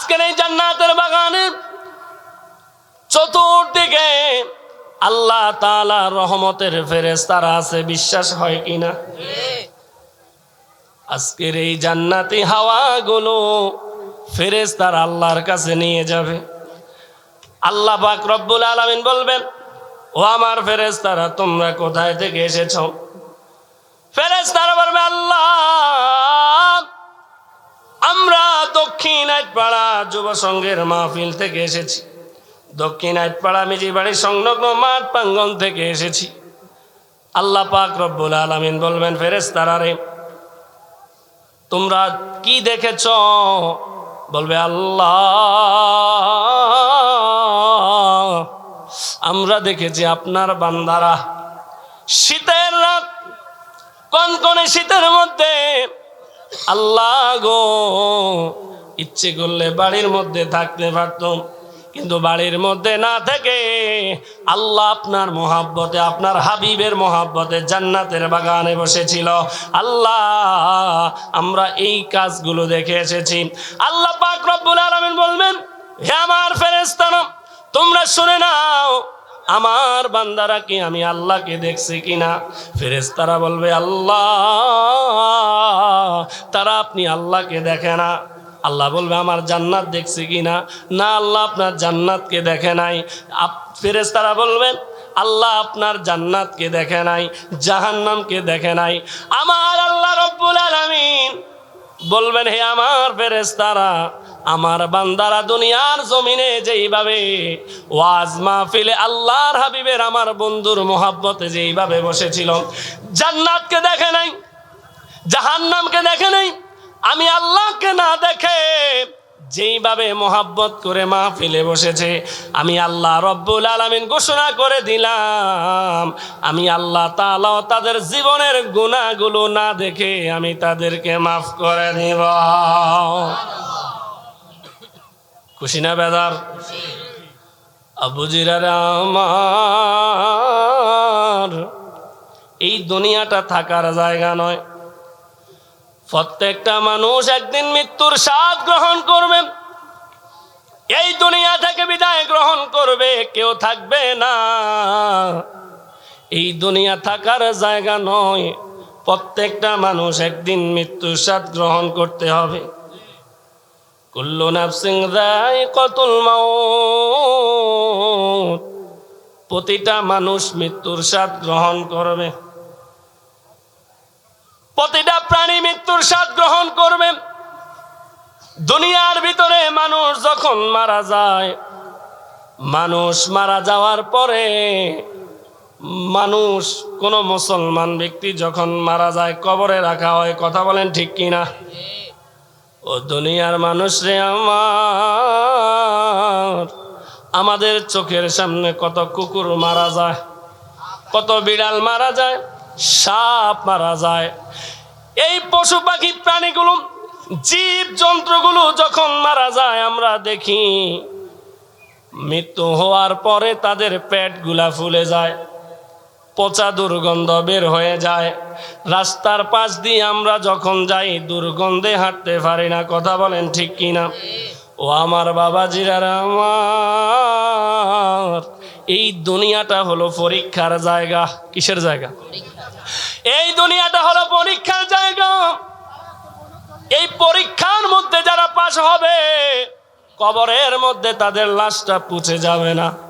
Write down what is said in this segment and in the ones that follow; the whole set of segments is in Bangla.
আজকের এই জান্নাতের বাগানে চতুর্দিকে আল্লাহ তাআলা রহমতের ফেরেশতারা আছে, বিশ্বাস হয় কিনা? আজকের এই জান্নাতি হাওয়াগুলো ফেরেশতারা আল্লাহর কাছে নিয়ে যাবে। আল্লাহ পাক রব্বুল আলামিন বলবেন, ও আমার ফেরেশতারা, তোমরা কোথায় থেকে এসেছ? ফেরেশতারা বলবে, আল্লাহ আমরা দক্ষিণ আটপাড়া যুব সংঘের মাহফিল থেকে এসেছি। দক্ষিণ পাড়া মিজি বাড়ির সংলগ্ন মাঠ প্রাঙ্গন থেকে এসেছি। আল্লাহ পাক রব্বুল আলামিন বলবেন, ফেরেশতারা রে, তোমরা কি দেখেছ? বলবে, আল্লাহ, আমরা দেখেছি আপনার বান্দারা। শীতের রাত, কনকনে শীতের মধ্যে আল্লাহ গো, ইচ্ছে করলে বাড়ির মধ্যে থাকতে পারতাম, কিন্তু বাড়ির মধ্যে না থেকে আল্লাহ আপনার মোহাব্বতে, আপনার হাবিবের মহাব্বতে জান্নাতের বাগানে বসেছিল। আল্লাহ, আমরা এই কাজগুলো দেখে এসেছি। আল্লাহ পাক রব্বুল আলামিন বলবেন, হে আমার ফেরেস্তানা তোমরা শুনে নাও আমার বান্দারা কি আমি আল্লাহকে দেখছি কিনা? ফেরেস্তারা বলবে, আল্লাহ, তারা আপনি আল্লাহকে দেখে না। আল্লাহ বলবে, আমার জান্নাত দেখছি কিনা? না, আল্লাহ আপনার জান্নাতকে দেখে নাই। ফেরেস্তারা বলবেন আল্লাহ আপনার জান্নাতকে দেখে নাই, জাহান্নামকে দেখে নাই। আমার আল্লাহ রব্বুল আলামিন। বলবেন, হে আমার ফেরেস্তারা আমার বান্দারা দুনিয়ার জমিনে যেইভাবে ওয়াজ মাহফিলে আল্লাহর হাবিবের, আমার বন্ধুর মোহাব্বতে যেইভাবে বসেছিল, জান্নাতকে দেখে নাই, জাহান্নামকে দেখে নাই, আমি আল্লাহকে না দেখে যেইভাবে মোহাব্বত করে মাহফিলে বসেছে, আমি আল্লাহ রব্বুল আলমিন ঘোষণা করে দিলাম, আমি আল্লাহ তাআলা তাদের জীবনের গুণাগুলো না দেখে আমি তাদেরকে মাফ করে দিব। খুশি না বেদার? আবুজিরার আমার। এই দুনিয়াটা থাকার জায়গা নয়। প্রত্যেকটা মানুষ একদিন মৃত্যুর স্বাদ গ্রহণ করবে। এই দুনিয়া থেকে বিদায় গ্রহণ করবে, কেউ থাকবে না। এই দুনিয়া থাকার জায়গা নয়। প্রত্যেকটা মানুষ একদিন মৃত্যুর স্বাদ গ্রহণ করতে হবে। কুল্লু নাফসিং কতুল মাউত। প্রতিটা মানুষ মৃত্যুর স্বাদ গ্রহণ করবে। প্রতিটা প্রাণী মৃত্যুর স্বাদ গ্রহণ করবে। দুনিয়ার ভিতরে মানুষ যখন মারা যায়, মানুষ মারা যাওয়ার পরে মানুষ, কোন মুসলমান ব্যক্তি যখন মারা যায়, কবরে রাখা হয়, কথা বলেন ঠিক কিনা? ও দুনিয়ার মানুষ রে আমার, আমাদের চোখের সামনে কত কুকুর মারা যায়, কত বিড়াল মারা যায়, সাপ মারা যায়। এই পশু পাখি প্রাণীগুলো, জীব যন্ত্রগুলো যখন মারা যায়, আমরা দেখি মৃত্যু হওয়ার পরে তাদের পেটগুলা ফুলে যায়। পচা দুর্গন্ধ বের হয়ে যায়। রাস্তার পাশ দিয়ে আমরা যখন যাই, দুর্গন্ধে হাঁটতে পারি না। কথা বলেন ঠিক কিনা ও আমার বাবা জিরার আমার। এই দুনিয়াটা হলো পরীক্ষার জায়গা। কিসের জায়গা? এই দুনিয়াটা হলো পরীক্ষার জায়গা। এই পরীক্ষার মধ্যে যারা পাশ হবে, কবরের মধ্যে তাদের লাশটা পুছে যাবে না।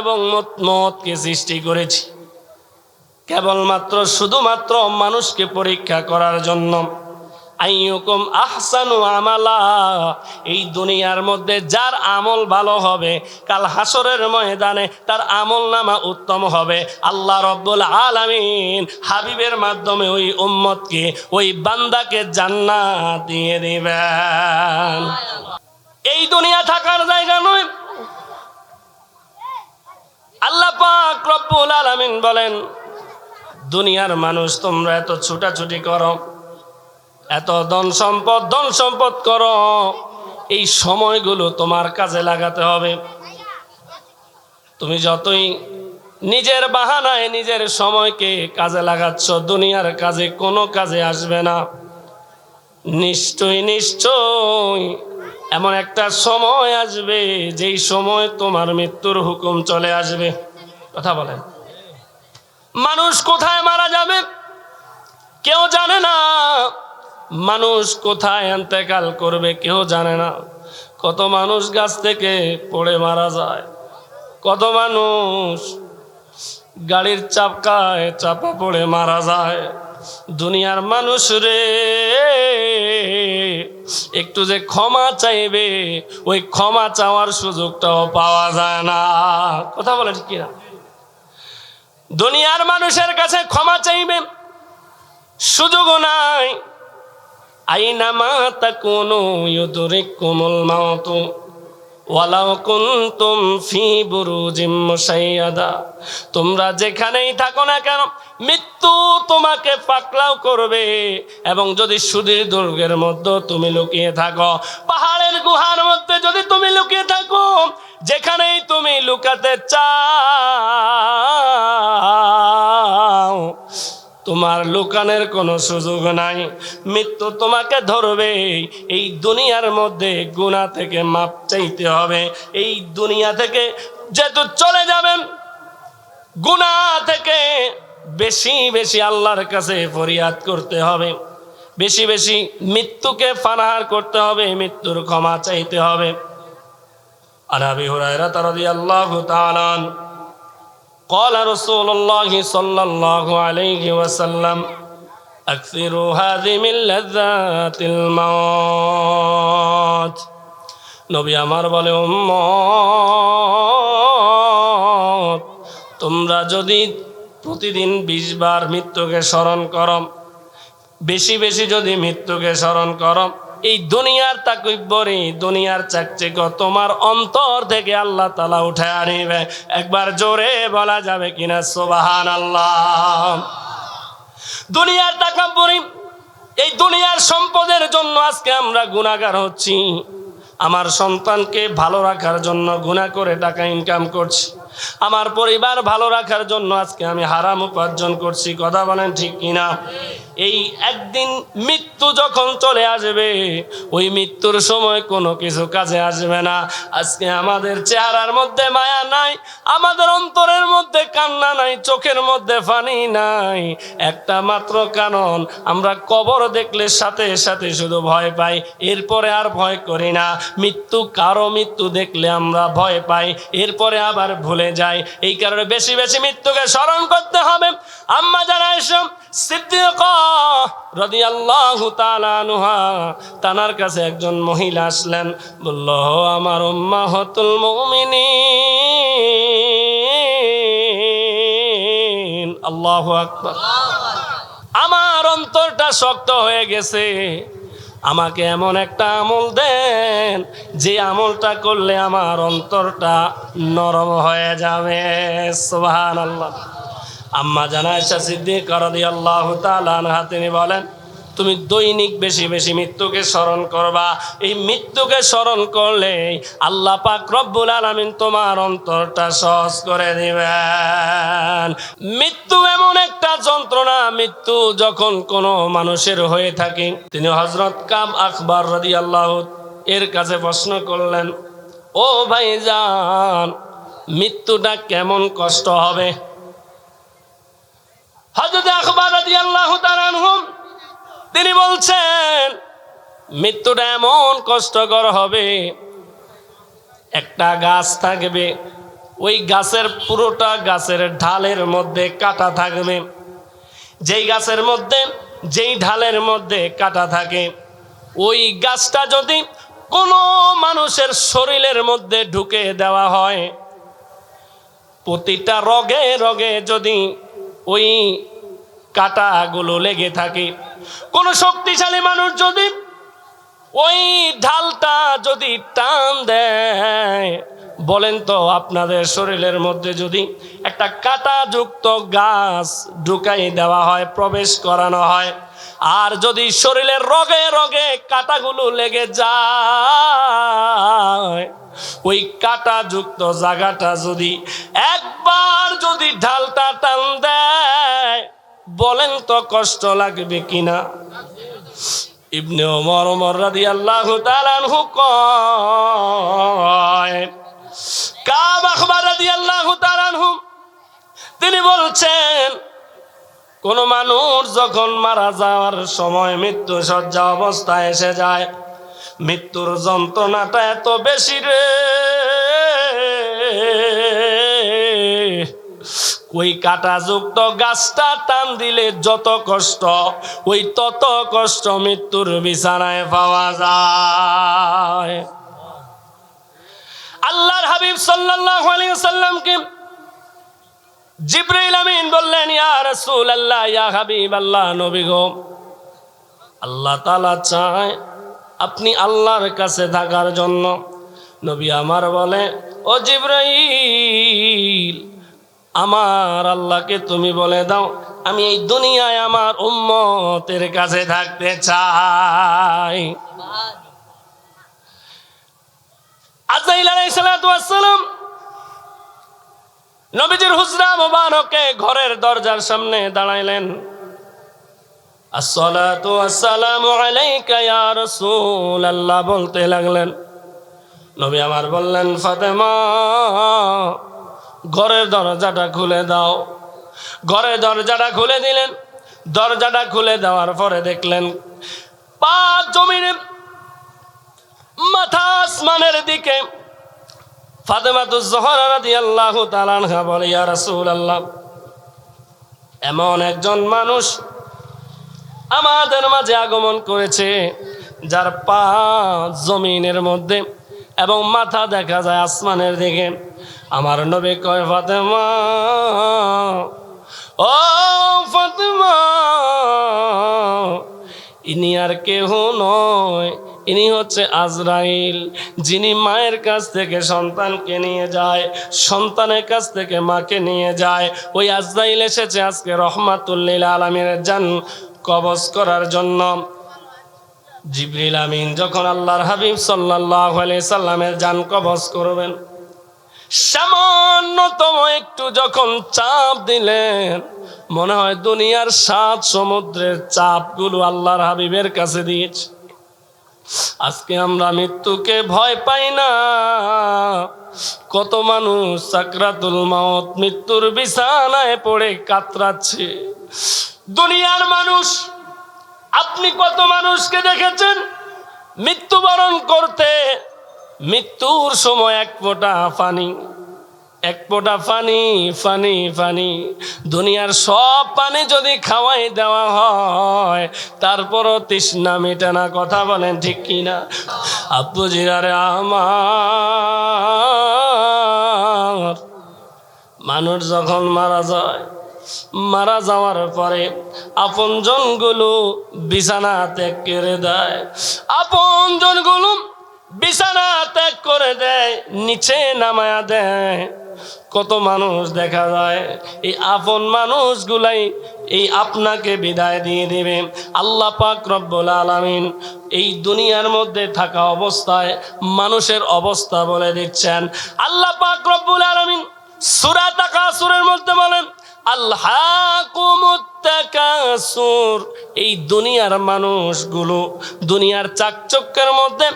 এবং মতকে সৃষ্টি করেছি। কেবলমাত্র শুধুমাত্র মানুষকে পরীক্ষা করার জন্য। আইয়ুকুম আহসানু আমালা। এই দুনিয়ার মধ্যে যার আমল ভালো হবে, কাল হাসরের ময়দানে তার আমল নামা উত্তম হবে। আল্লাহ রব্বুল আলামিন হাবিবের মাধ্যমে ওই উম্মতকে, ওই বান্দাকে জান্নাত দিয়ে দিবেন। এই দুনিয়া থাকার জায়গা নয় রব্বুল আলামিন বলেন, দুনিয়ার মানুষ তোমরা এত ছুটাছুটি করো, এত ধন সম্পদ ধন সম্পদ করো, এই সময়গুলো তোমার কাজে লাগাতে হবে। তুমি যতই নিজের বাহানায় নিজের সময়কে কাজে লাগাচ্ছ, দুনিয়ার কাজে কোনো কাজে আসবে না। নিশ্চয় নিশ্চয় এমন একটা সময় আসবে, যেই সময় তোমার মৃত্যুর হুকুম চলে আসবে। কথা বলেন। মানুষ কোথায় মারা যাবে? কেউ জানে না। মানুষ কোথায় এন্তেকাল করবে, কেউ জানে না। কত মানুষ গাছ থেকে পড়ে মারা যায়। কত মানুষ গাড়ির চাপকায় চাপা পড়ে মারা যায়। দুনিয়ার মানুষ রে, একটু যে ক্ষমা চাইবে, ওই ক্ষমা চাওয়ার সুযোগটাও পাওয়া যায় না। কথা বলে ঠিক কিনা? দুনিয়ার মানুষের কাছে ক্ষমা চাইবে, সুযোগও নাই। আইনামা তাকুনু ইউদরিকুমুল মাউতু। কুনতুম ফি তোমরা যেখানেই থাকো না কেন, মৃত্যু তোমাকে পাকলাও করবে এবং যদি সুদীর দুর্গের মধ্যে তুমি লুকিয়ে থাকো, পাহাড়ের গুহার মধ্যে যদি তুমি লুকিয়ে থাকো, যেখানেই তুমি লুকাতে চাও তোমার লুকানের কোনো সুযোগ নাই। মৃত্যু তোমাকে ধরবে। এই দুনিয়ার মধ্যে গুণা থেকে মাপ চাইতে হবে। এই দুনিয়া থেকে যেহেতু চলে যাবেন গুণা থেকে বেশি বেশি আল্লাহর কাছে ফরিয়াদ করতে হবে। বেশি বেশি মৃত্যুকে ফানাহার করতে হবে, মৃত্যুর ক্ষমা চাইতে হবে। আর আবি হুরায়রা রাদিয়াল্লাহু তাআলা আনহু قال رسول الله صلى الله عليه وسلم أكثروا هذه من لذات الموت নবী আমার বলে উম্মত তোমরা যদি প্রতিদিন বিশ বার মৃত্যুকে স্মরণ করো বেশি বেশি যদি মৃত্যুকে স্মরণ করো এই দুনিয়ার তাকব্বরি দুনিয়ার চাকচিক তোমার অন্তর থেকে আল্লাহ তালা উঠে আনিবে। একবার জোরে বলা যাবে কিনা? সোবাহান আল্লাহ দুনিয়ার তাকাব্বরি এই দুনিয়ার সম্পদের জন্য আজকে আমরা গুণাগার হচ্ছি। আমার সন্তানকে ভালো রাখার জন্য গুণা করে টাকা ইনকাম করছি। আমার পরিবার ভালো রাখার জন্য আজকে আমি হারাম উপার্জন করছি। কথা বলেন ঠিক কিনা? এই একদিন মৃত্যু যখন চলে আসবে, ওই মৃত্যুর সময় কোনো কিছু কাজে আসবে না। আজকে আমাদের চেহারার মধ্যে মায়া নাই, আমাদের অন্তরের মধ্যে কান্না নাই, চোখের মধ্যে পানি নাই। একটা মাত্র কারণ, আমরা কবর দেখলে সাথে সাথে শুধু ভয় পাই, এরপরে আর ভয় করি না। মৃত্যু, কারও মৃত্যু দেখলে আমরা ভয় পাই, এরপরে আবার ভুলে যাই। এই কারণে বেশি বেশি মৃত্যুকে স্মরণ করতে হবে। আম্মা এসব সিদ্দিক তানার কাছে একজন মহিলা আসলেন, বলল আমার উম্মাহাতুল মুমিনিন। আল্লাহু আকবার। আমার অন্তরটা শক্ত হয়ে গেছে। আমাকে এমন একটা আমল দেন, যে আমলটা করলে আমার অন্তরটা নরম হয়ে যাবে। সুবহান আল্লাহ আম্মা জানায়সা সিদ্দিক রাদি আল্লাহ তালানহা তিনি বলেন, তুমি দৈনিক বেশি বেশি মৃত্যুকে স্মরণ করবা। এই মৃত্যুকে স্মরণ করলে আল্লাহ পাক রব্বুল আলামিন তোমার অন্তরটা সহজ করে দিবেন। মৃত্যু এমন একটা যন্ত্রণা, মৃত্যু যখন কোনো মানুষের হয়ে থাকে। তিনি হজরত কাম আকবর রাদি আল্লাহ এর কাছে প্রশ্ন করলেন, ও ভাইজান, মৃত্যুটা কেমন কষ্ট হবে? তিনি বলছেন, মৃত্যুটা এমন কষ্টকর হবে, একটা গাছ থাকবে, ওই গাছের পুরোটা গাছের ঢালের মধ্যে কাটা থাকবে, যেই গাছের মধ্যে, যেই ঢালের মধ্যে কাটা থাকে, ওই গাছটা যদি কোনো মানুষের শরীরের মধ্যে ঢুকে দেওয়া হয়, প্রতিটা রগে রগে যদি ওই কাটাগুলো লেগে থাকে। কোনো শক্তিশালী মানুষ যদি ওই ঢালটা যদি টান দেয়, বলেন তো আপনাদের শরীরের মধ্যে যদি একটা কাঁটাযুক্ত গাছ ঢুকাই দেওয়া হয়, প্রবেশ করানো হয়, আর যদি শরীরের রগে রগে কাঁটাগুলো লেগে যায় ওই কাঁটাযুক্ত জায়গাটা যদি একবার যদি ঢালটা টান দেয়, বলেন তো কষ্ট লাগবে কিনা? ইবনে ওমর ওমর রাদিয়াল্লাহু তাআলা আনহু কয়, কাব আখবার রাদিয়াল্লাহু তাআলা আনহু, তিনি বলছেন, কোন মানুষ যখন মারা যাওয়ার সময় মৃত্যু সজ্জা অবস্থায় এসে যায় মৃত্যুর যন্ত্রণাটা এত বেশি রে। ওই কাটাযুক্ত গাছটা টান দিলে যত কষ্ট, ওই তত কষ্ট মৃত্যুর বিছানায় পাওয়া যায়। আল্লাহর হাবিব সাল্লাল্লাহু আলাইহি সাল্লামকে জিব্রাইল আমিন বললেন, ইয়া রাসূলুল্লাহ, ইয়া হাবিব আল্লাহ নবী গো, আল্লাহ তাআলা চায় আপনি আল্লাহর কাছে থাকার জন্য নবী আমার বলে, ও জিব্রাইল, আমার আল্লাহকে তুমি বলে দাও, আমি এই দুনিয়ায় আমার উম্মতের কাছে থাকতে চাই। নবীজির হুজরা মোবারকে ঘরের দরজার সামনে দাঁড়াইলেন। আসসালাতু আসসালামু আলাইকা ইয়া রাসূলুল্লাহ বলতে লাগলেন, নবী আমার বললেন, ফাতেমা, ঘরের দরজাটা খুলে দাও। ঘরের দরজাটা খুলে দিলেন, দরজাটা খুলে দেওয়ার পরে দেখলেন পা জমিনে মাথা আসমানের দিকে। ফাতেমাতুজ জহরা রাদিয়াল্লাহু তাআলা বলে, ইয়া রাসূলুল্লাহ, এমন একজন মানুষ আমাদের মাঝে আগমন করেছে, যার পা জমিনের মধ্যে এবং মাথা দেখা যায় আসমানের দিকে। আমার নবী কয়, ফাতেমা, ও ফাতেমা, ইনি আর কেহ নয়, ইনি হচ্ছে আজরাইল, যিনি মায়ের কাছ থেকে সন্তানকে নিয়ে যায়, সন্তানের কাছ থেকে মাকে নিয়ে যায়। ওই আজরাইল এসেছে আজকে রহমাতুল্লিল আলমীর জান কবজ করার জন্য। জিবরিল আমিন যখন আল্লাহর হাবিব সাল্লাহ সাল্লামের জান কবজ করবেন, সামান্যতম একটু যখন চাপ দিলেন, মনে হয় দুনিয়ার সাত সমুদ্রের চাপগুলো আল্লাহর হাবিবের কাছে দিয়েছে। আজকে আমরা মৃত্যুকে ভয় পাই না। কত মানুষ সাকরাতুল মাউত মৃত্যুর বিছানায় পড়ে কাতরাচ্ছে। দুনিয়ার মানুষ, আপনি কত মানুষকে দেখেছেন? মৃত্যুবরণ করতে মৃত্যুর সময় এক ফোঁটা পানি, এক ফোঁটা পানি পানি পানি। দুনিয়ার সব পানি যদি খাওয়াই দেওয়া হয়, তারপরও তৃষ্ণা মেটে না, কথা বলেন ঠিক কিনা আপু জিরারে আমার। মানুষ যখন মারা যায় মারা যাওয়ার পরে আপনজনগুলো বিছানা ত্যাগ করে দেয়। আপনজনগুলো বিছানা ত্যাগ করে দেয়, নিচে নামায়া দেয়। কত মানুষ দেখা যায়, এই আপন মানুষগুলাই এই আপনাকে বিদায় দিয়ে দেবে। আল্লাহ পাক রব্বুল আলামিন এই দুনিয়ার মধ্যে থাকা অবস্থায় মানুষের অবস্থা বলে দিচ্ছেন। আল্লাহ পাক রব্বুল আলামিন সূরা তাকাসুরের মধ্যে বলেন আল্লাহ এই দুনিয়ার মানুষগুলো দুনিয়ার চাকচক্যের মধ্যে,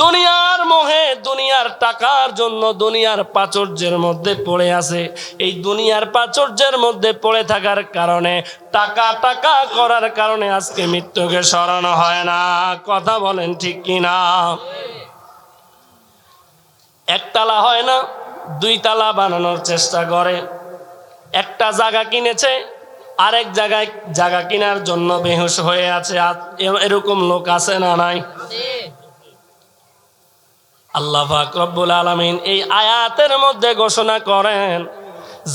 দুনিয়ার মোহে, দুনিয়ার টাকার জন্য দুনিয়ার প্রাচুর্যের মধ্যে পড়ে আছে। এই দুনিয়ার প্রাচুর্যের মধ্যে পড়ে থাকার কারণে, টাকা টাকা করার কারণে আজকে মৃত্যুকে স্মরণ হয় না। কথা বলেন ঠিক কিনা? একতলা হয় না দুই তালা বানানোর চেষ্টা করে। একটা জায়গা কিনেছে, আরেক জায়গায় জায়গা কেনার জন্য বেহুশ হয়ে আছে। এরকম লোক আছে না নাই? আল্লাহ রব্বুল আলামিন এই আয়াতের মধ্যে ঘোষণা করেন,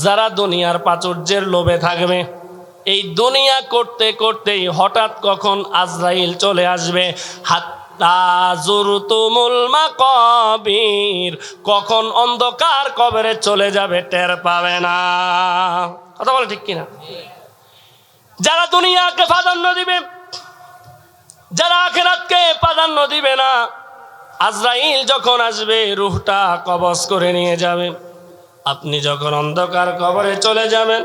যারা দুনিয়ার প্রাচুর্যের লোভে থাকবে, এই দুনিয়া করতে করতেই হঠাৎ কখন আজরাইল চলে আসবে। হাত তাজুর তুমুল মাকবির। কখন অন্ধকার কবরে চলে যাবে টের পাবে না। কথা বলে ঠিক কিনা? যারা দুনিয়াকে প্রাধান্য দিবে, যারা আখেরাতকে প্রাধান্য দিবে না, আজরাইল যখন আসবে, রুহটা কবজ করে নিয়ে যাবে। আপনি যখন অন্ধকার কবরে চলে যাবেন,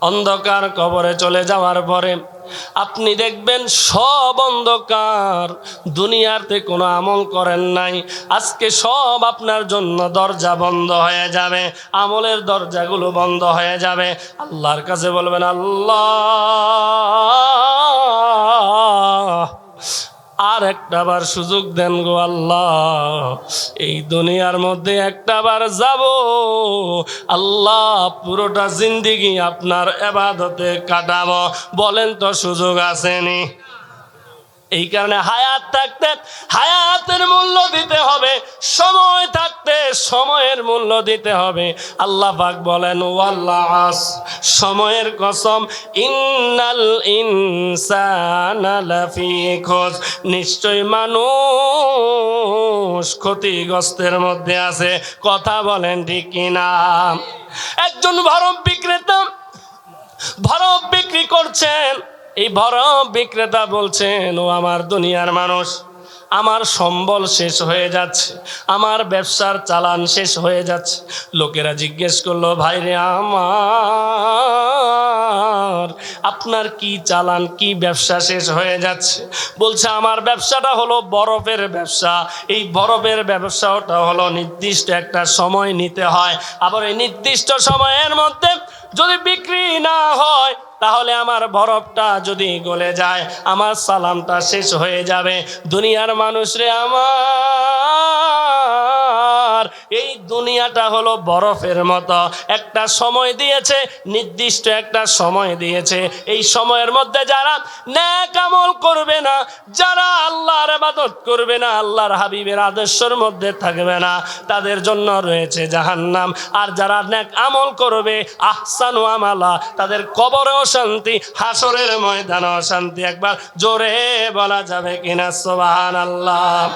অন্ধকার কবরে চলে যাওয়ার পরে আপনি দেখবেন সব অন্ধকার দুনিয়াতে কোনো আমল করেন নাই। আজকে সব আপনার জন্য দরজা বন্ধ হয়ে যাবে, আমলের দরজাগুলো বন্ধ হয়ে যাবে। আল্লাহর কাছে বলবেন, আল্লাহ আর একটা বার সুযোগ দেন গো আল্লাহ। এই দুনিয়ার মধ্যে একটা বার যাব। আল্লাহ পুরোটা জিন্দিগি আপনার এবাদতে কাটাবো। বলেন তো সুযোগ আসেনি? এই কারণে হায়াত থাকতে হায়াতের মূল্য দিতে হবে, সময় থাকতে সময়ের মূল্য দিতে হবে। আল্লাহ পাক বলেন ওয়াল্লাহ সময়ের কসম, ইন্নাল ইনসানা লাফি খোঁজ। নিশ্চয় মানুষ ক্ষতিগ্রস্তের মধ্যে আছে, কথা বলেন ঠিক কিনা? একজন ভরম বিক্রেতা বরফ বিক্রি করছেন এই বরফ বিক্রেতা বলছেন, ও আমার দুনিয়ার মানুষ, আমার সম্বল শেষ হয়ে যাচ্ছে, আমার ব্যবসার চালান শেষ হয়ে যাচ্ছে। লোকেরা জিজ্ঞেস করল ভাইরে আমার, আপনার কি চালান, কি ব্যবসা শেষ হয়ে যাচ্ছে? বলছে, আমার ব্যবসাটা হলো বরফের ব্যবসা। এই বরফের ব্যবসাটা হলো নির্দিষ্ট একটা সময় নিতে হয়। আবার এই নির্দিষ্ট সময়ের মধ্যে যদি বিক্রি না হয়, তাহলে আমার বরফটা যদি গলে যায়, আমার সালামটা শেষ হয়ে যাবে। দুনিয়ার মানুষরে আমার এই দুনিয়াটা হলো বরফের মতো। একটা সময় দিয়েছে, নির্দিষ্ট একটা সময় দিয়েছে। এই সময়ের মধ্যে যারা ন্যাক আমল করবে না, যারা আল্লাহর আবাদত করবে না, আল্লাহর হাবিবের আদর্শের মধ্যে থাকবে না, তাদের জন্য রয়েছে জাহান্নাম। আর যারা ন্যাক আমল করবে, আহসানু আমালা, তাদের কবরেও শান্তি, হাসরের ময়দানেও অশান্তি একবার জোরে বলা যাবে কিনা সোবাহান আল্লাহ